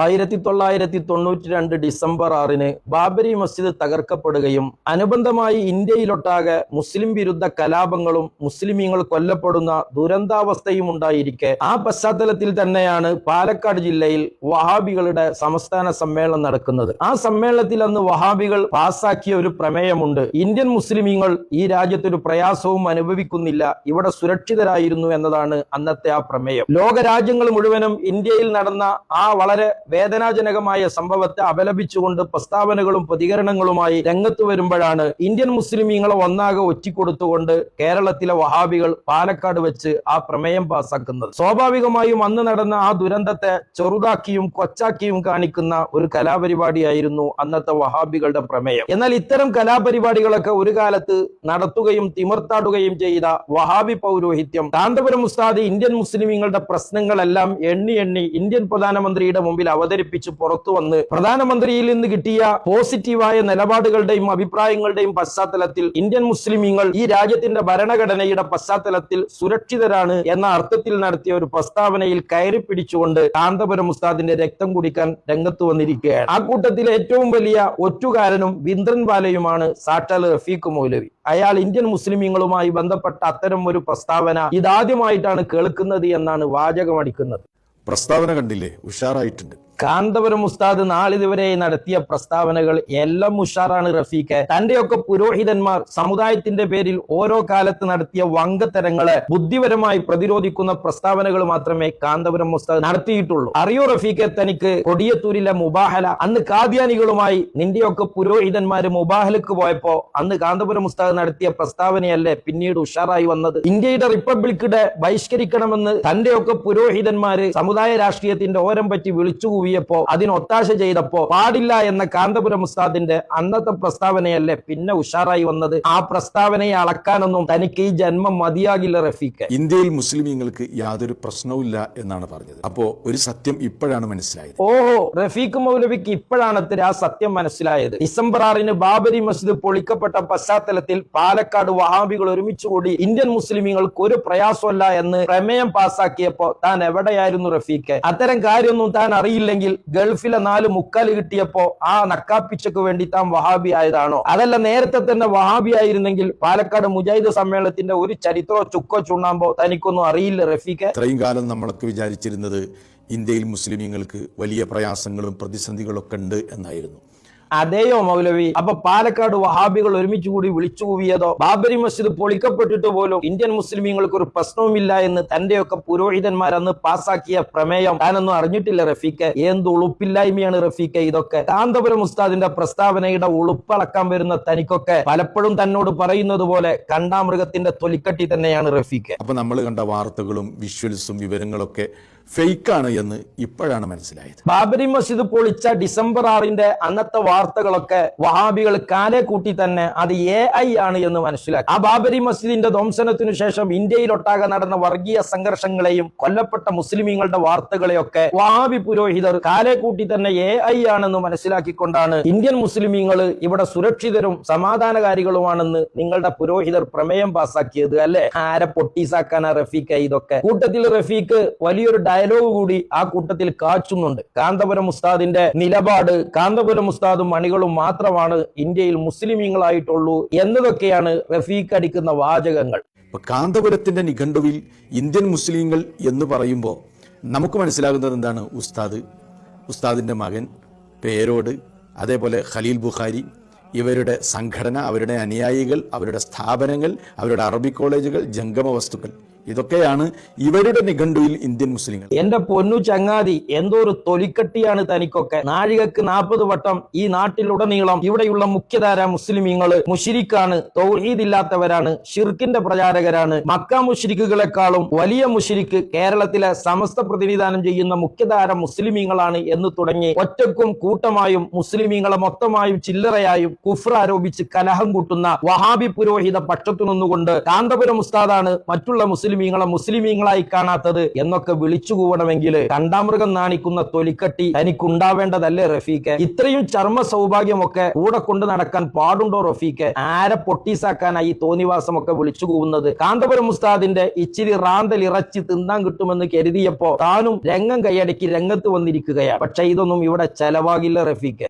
ആയിരത്തി തൊള്ളായിരത്തി തൊണ്ണൂറ്റി രണ്ട് ഡിസംബർ ആറിന് ബാബരി മസ്ജിദ് തകർക്കപ്പെടുകയും അനുബന്ധമായി ഇന്ത്യയിലൊട്ടാകെ മുസ്ലിം വിരുദ്ധ കലാപങ്ങളും മുസ്ലിമീങ്ങൾ കൊല്ലപ്പെടുന്ന ദുരന്താവസ്ഥയും ഉണ്ടായിരിക്കെ. ആ പശ്ചാത്തലത്തിൽ തന്നെയാണ് പാലക്കാട് ജില്ലയിൽ വഹാബികളുടെ സംസ്ഥാന സമ്മേളനം നടക്കുന്നത്. ആ സമ്മേളനത്തിൽ അന്ന് വഹാബികൾ പാസാക്കിയ ഒരു പ്രമേയമുണ്ട്. ഇന്ത്യൻ മുസ്ലിമീങ്ങൾ ഈ രാജ്യത്തൊരു പ്രയാസവും അനുഭവിക്കുന്നില്ല. ഇവിടെ സുരക്ഷിതരായിരുന്നു എന്നതാണ് അന്നത്തെ ആ പ്രമേയം. ലോകരാജ്യങ്ങൾ മുഴുവനും ഇന്ത്യയിൽ നടന്ന ആ വളരെ വേദനാജനകമായ സംഭവത്തെ അപലപിച്ചുകൊണ്ട് പ്രസ്താവനകളും പ്രതികരണങ്ങളുമായി രംഗത്ത് വരുമ്പോഴാണ് ഇന്ത്യൻ മുസ്ലിമീങ്ങളെ ഒന്നാകെ ഒറ്റിക്കൊടുത്തുകൊണ്ട് കേരളത്തിലെ വഹാബികൾ പാലക്കാട് വെച്ച് ആ പ്രമേയം പാസാക്കുന്നത്. സ്വാഭാവികമായും അന്ന് നടന്ന ആ ദുരന്തത്തെ ചെറുതാക്കിയും കൊച്ചാക്കിയും കാണിക്കുന്ന ഒരു കലാപരിപാടിയായിരുന്നു അന്നത്തെ വഹാബികളുടെ പ്രമേയം. എന്നാൽ ഇത്തരം കലാപരിപാടികളൊക്കെ ഒരു കാലത്ത് നടത്തുകയും തിമിർത്താടുകയും ചെയ്ത വഹാബി പൗരോഹിത്യം കാന്തപുരം ഉസ്താദ് ഇന്ത്യൻ മുസ്ലിമീങ്ങളുടെ പ്രശ്നങ്ങളെല്ലാം എണ്ണി എണ്ണി ഇന്ത്യൻ പ്രധാനമന്ത്രിയുടെ മുമ്പിൽ അവതരിപ്പിച്ച് പുറത്തു വന്ന് പ്രധാനമന്ത്രിയിൽ നിന്ന് കിട്ടിയ പോസിറ്റീവായ നിലപാടുകളുടെയും അഭിപ്രായങ്ങളുടെയും പശ്ചാത്തലത്തിൽ ഇന്ത്യൻ മുസ്ലിമീങ്ങൾ ഈ രാജ്യത്തിന്റെ ഭരണഘടനയുടെ പശ്ചാത്തലത്തിൽ സുരക്ഷിതരാണ് എന്ന അർത്ഥത്തിൽ നടത്തിയ ഒരു പ്രസ്താവനയിൽ കയറി പിടിച്ചുകൊണ്ട് കാന്തപുരം ഉസ്താദിന്റെ രക്തം കുടിക്കാൻ രംഗത്ത് വന്നിരിക്കുകയാണ്. ആ കൂട്ടത്തിലെ ഏറ്റവും വലിയ ഒറ്റുകാരനും വിന്ദ്രൻ ബാലയുമാണ് സാക്ഷാൽ റഫീഖ് മൗലവി. അയാൾ ഇന്ത്യൻ മുസ്ലിമീങ്ങളുമായി ബന്ധപ്പെട്ട അത്തരം ഒരു പ്രസ്താവന ഇതാദ്യമായിട്ടാണ് കേൾക്കുന്നത് എന്നാണ് വാചകമടിക്കുന്നത്. പ്രസ്താവന കണ്ടില്ലേ? ഉഷാറായിട്ടുണ്ട്. കാന്തപുരം ഉസ്താദ് നാളിതുവരെ നടത്തിയ പ്രസ്താവനകൾ എല്ലാം ഉഷാറാണ് റഫീഖ്. തന്റെയൊക്കെ പുരോഹിതന്മാർ സമുദായത്തിന്റെ പേരിൽ ഓരോ കാലത്ത് നടത്തിയ വങ്കത്തരങ്ങളെ ബുദ്ധിപരമായി പ്രതിരോധിക്കുന്ന പ്രസ്താവനകൾ മാത്രമേ കാന്തപുരം ഉസ്താദ് നടത്തിയിട്ടുള്ളൂ. അറിയോ റഫീഖെ തനിക്ക് കൊടിയത്തൂരിലെ മുബാഹല? അന്ന് കാദ്യാനികളുമായി നിന്റെയൊക്കെ പുരോഹിതന്മാര് മുബാഹലക്ക് പോയപ്പോ അന്ന് കാന്തപുരം ഉസ്താദ് നടത്തിയ പ്രസ്താവനയല്ലേ പിന്നീട് ഉഷാറായി വന്നത്? ഇന്ത്യയുടെ റിപ്പബ്ലിക്കിടെ ബഹിഷ്കരിക്കണമെന്ന് തന്റെയൊക്കെ പുരോഹിതന്മാര് സമുദായ രാഷ്ട്രീയത്തിന്റെ ഓരം പറ്റി വിളിച്ചു കൂവിയപ്പോ അതിന് ഒത്താശ ചെയ്തപ്പോ പാടില്ല എന്ന കാന്തപുരം ഉസ്താദിന്റെ അന്നത്തെ പ്രസ്താവനയല്ലേ പിന്നെ ഉഷാറായി വന്നത്? ആ പ്രസ്താവനയെ അളക്കാനൊന്നും തനിക്ക് ഈ ജന്മം മതിയാകില്ല റഫീഖ്. ഇന്ത്യയിൽ മുസ്ലിമീങ്ങൾക്ക് യാതൊരു പ്രശ്നവുമില്ല എന്നാണ് പറഞ്ഞത്. അപ്പോ ഒരു സത്യം ഇപ്പോഴാണ് മനസ്സിലായത്. ഓഹോ റഫീഖ് മൗലവിക്ക് ഇപ്പോഴാണ് ആ സത്യം മനസ്സിലായത്. ഡിസംബർ ആറിന് ബാബരി മസ്ജിദ് പൊളിക്കപ്പെട്ട പശ്ചാത്തലത്തിൽ പാലക്കാട് വഹാബികൾ ഒരുമിച്ചുകൂടി ഇന്ത്യൻ മുസ്ലിമീങ്ങൾക്ക് ഒരു പ്രയാസമല്ല എന്ന് പ്രമേയം പാസാക്കിയപ്പോ താൻ എവിടെയായിരുന്നു റഫീഖ്? അത്തരം കാര്യമൊന്നും താൻ അറിയില്ലെങ്കിൽ ഗൾഫിലെ നാല് മുക്കാൽ കിട്ടിയപ്പോ ആ നക്കാപ്പിച്ചക്ക് വേണ്ടി താൻ വഹാബി ആയതാണോ? അതല്ല നേരത്തെ തന്നെ വഹാബി ആയിരുന്നെങ്കിൽ പാലക്കാട് മുജാഹിദ് സമ്മേളനത്തിന്റെ ഒരു ചരിത്രോ ചുക്കോ ചുണ്ണാമ്പോ തനിക്കൊന്നും അറിയില്ല റഫീഖ്. ഇത്രയും കാലം നമ്മളൊക്കെ വിചാരിച്ചിരുന്നത് ഇന്ത്യയിൽ മുസ്ലിമീങ്ങൾക്ക് വലിയ പ്രയാസങ്ങളും പ്രതിസന്ധികളൊക്കെ ഉണ്ട് എന്നായിരുന്നു. അതെയോ മൗലവി. അപ്പൊ പാലക്കാട് വഹാബികൾ ഒരുമിച്ച് കൂടി വിളിച്ചു കൂവിയതോ? ബാബരി മസ്ജിദ് പൊളിക്കപ്പെട്ടിട്ട് പോലും ഇന്ത്യൻ മുസ്ലിമീങ്ങൾക്ക് ഒരു പ്രശ്നവുമില്ല എന്ന് തന്റെയൊക്കെ പുരോഹിതന്മാർ അന്ന് പാസാക്കിയ പ്രമേയം താനൊന്നും അറിഞ്ഞിട്ടില്ല റഫീഖ്. എന്ത് ഉളുപ്പില്ലായ്മയാണ് റഫീഖ് ഇതൊക്കെ? കാന്തപുരം ഉസ്താദിന്റെ പ്രസ്താവനയുടെ ഉളുപ്പളക്കാൻ വരുന്ന തനിക്കൊക്കെ പലപ്പോഴും തന്നോട് പറയുന്നത് പോലെ കണ്ടാമൃഗത്തിന്റെ തൊലിക്കട്ടി തന്നെയാണ് റഫീഖ്. അപ്പൊ നമ്മൾ കണ്ട വാർത്തകളും വിഷ്വൽസും വിവരങ്ങളൊക്കെ ഫേക്കാണ് എന്ന് ഇപ്പോഴാണ് മനസ്സിലായത്. ബാബരി മസ്ജിദ് പൊളിച്ച ഡിസംബർ ആറിന്റെ അന്നത്തെ വാർത്തകളൊക്കെ വഹാബികൾ കാലെ കൂട്ടി തന്നെ അത് എ ഐ ആണ് എന്ന് മനസ്സിലാക്കി. ആ ബാബരി മസ്ജിദിന്റെ ധ്വംസനത്തിനു ശേഷം ഇന്ത്യയിലൊട്ടാകെ നടന്ന വർഗീയ സംഘർഷങ്ങളെയും കൊല്ലപ്പെട്ട മുസ്ലിമീങ്ങളുടെ വാർത്തകളെയൊക്കെ വഹാബി പുരോഹിതർ കാലെ കൂട്ടി തന്നെ എ ഐ ആണെന്ന് മനസ്സിലാക്കിക്കൊണ്ടാണ് ഇന്ത്യൻ മുസ്ലിമീങ്ങൾ ഇവിടെ സുരക്ഷിതരും സമാധാനകാരികളുമാണെന്ന് നിങ്ങളുടെ പുരോഹിതർ പ്രമേയം പാസാക്കിയത് അല്ലെ? ആരെ പൊട്ടീസാക്കാനാ റഫീഖ് ഇതൊക്കെ. കൂട്ടത്തിൽ റഫീഖ് വലിയൊരു ഡയലോഗ് കൂടി ആ കൂട്ടത്തിൽ കാച്ചുന്നുണ്ട്. കാന്തപുരം ഉസ്താദിന്റെ നിലപാട് കാന്തപുരം ഉസ്താദും മണികളും മാത്രമാണ് ഇന്ത്യയിൽ മുസ്ലിമീങ്ങളായിട്ടുള്ളൂ എന്നതൊക്കെയാണ് റഫീഖ് അടിക്കുന്ന വാചകങ്ങൾ. കാന്തപുരത്തിന്റെ നിഘണ്ടുവിൽ ഇന്ത്യൻ മുസ്ലിങ്ങൾ എന്ന് പറയുമ്പോൾ നമുക്ക് മനസ്സിലാകുന്നത് എന്താണ്? ഉസ്താദ് ഉസ്താദിന്റെ മകൻ പേരോട് അതേപോലെ ഖലീൽ ബുഖാരി ഇവരുടെ സംഘടന അവരുടെ അനുയായികൾ അവരുടെ സ്ഥാപനങ്ങൾ അവരുടെ അറബി കോളേജുകൾ ജംഗമ വസ്തുക്കൾ. ഇതൊക്കെയാണ് ഇവരുടെ നിഘണ്ടുവിൽ ഇന്ത്യൻ മുസ്ലിങ്ങൾ. എന്റെ പൊന്നു ചങ്ങാതി എന്തോ ഒരു തൊലിക്കട്ടിയാണ് തനിക്കൊക്കെ. നാഴികക്ക് നാൽപ്പത് വട്ടം ഈ നാട്ടിലുടനീളം ഇവിടെയുള്ള മുഖ്യധാര മുസ്ലിമീങ്ങൾ മുഷിരിക്കാണ് തൗഹീദില്ലാത്തവരാണ് ഷിർക്കിന്റെ പ്രചാരകരാണ്. മക്ക മുഷിരിക്കുകളെക്കാളും വലിയ മുഷിരിക്ക് കേരളത്തിലെ സമസ്ത പ്രതിനിധാനം ചെയ്യുന്ന മുഖ്യധാര മുസ്ലിമീങ്ങളാണ് എന്ന് തുടങ്ങി ഒറ്റക്കും കൂട്ടമായും മുസ്ലിമീങ്ങളെ മൊത്തമായും ചില്ലറയായും കുഫ്ര ആരോപിച്ച് കലഹം കൂട്ടുന്ന വഹാബി പുരോഹിത പക്ഷത്തു നിന്നുകൊണ്ട് കാന്തപുരം ഉസ്താദാണ് മറ്റുള്ള മുസ്ലിം മുസ്ലിമീങ്ങളെ മുസ്ലിമീങ്ങളായി കാണാത്തത് എന്നൊക്കെ വിളിച്ചു കൂവണമെങ്കിൽ കണ്ടാമൃഗം നാണിക്കുന്ന തൊലിക്കട്ടി തനിക്കുണ്ടാവേണ്ടതല്ലേ റഫീഖെ? ഇത്രയും ചർമ്മ സൗഭാഗ്യമൊക്കെ കൂടെ കൊണ്ട് നടക്കാൻ പാടുണ്ടോ റഫീഖെ? ആരെ പൊട്ടീസാക്കാനായി തോന്നിവാസം തോന്നിവാസമൊക്കെ വിളിച്ചു കൂവുന്നത് കാന്തപുരം ഉസ്താദിന്റെ ഇച്ചിരി റാന്തൽ ഇറച്ചി തിന്നാൻ കിട്ടുമെന്ന് കരുതിയപ്പോ താനും രംഗം കൈയടക്കി രംഗത്ത് വന്നിരിക്കുകയാണ്. പക്ഷെ ഇതൊന്നും ഇവിടെ ചെലവാകില്ല റഫീഖെ.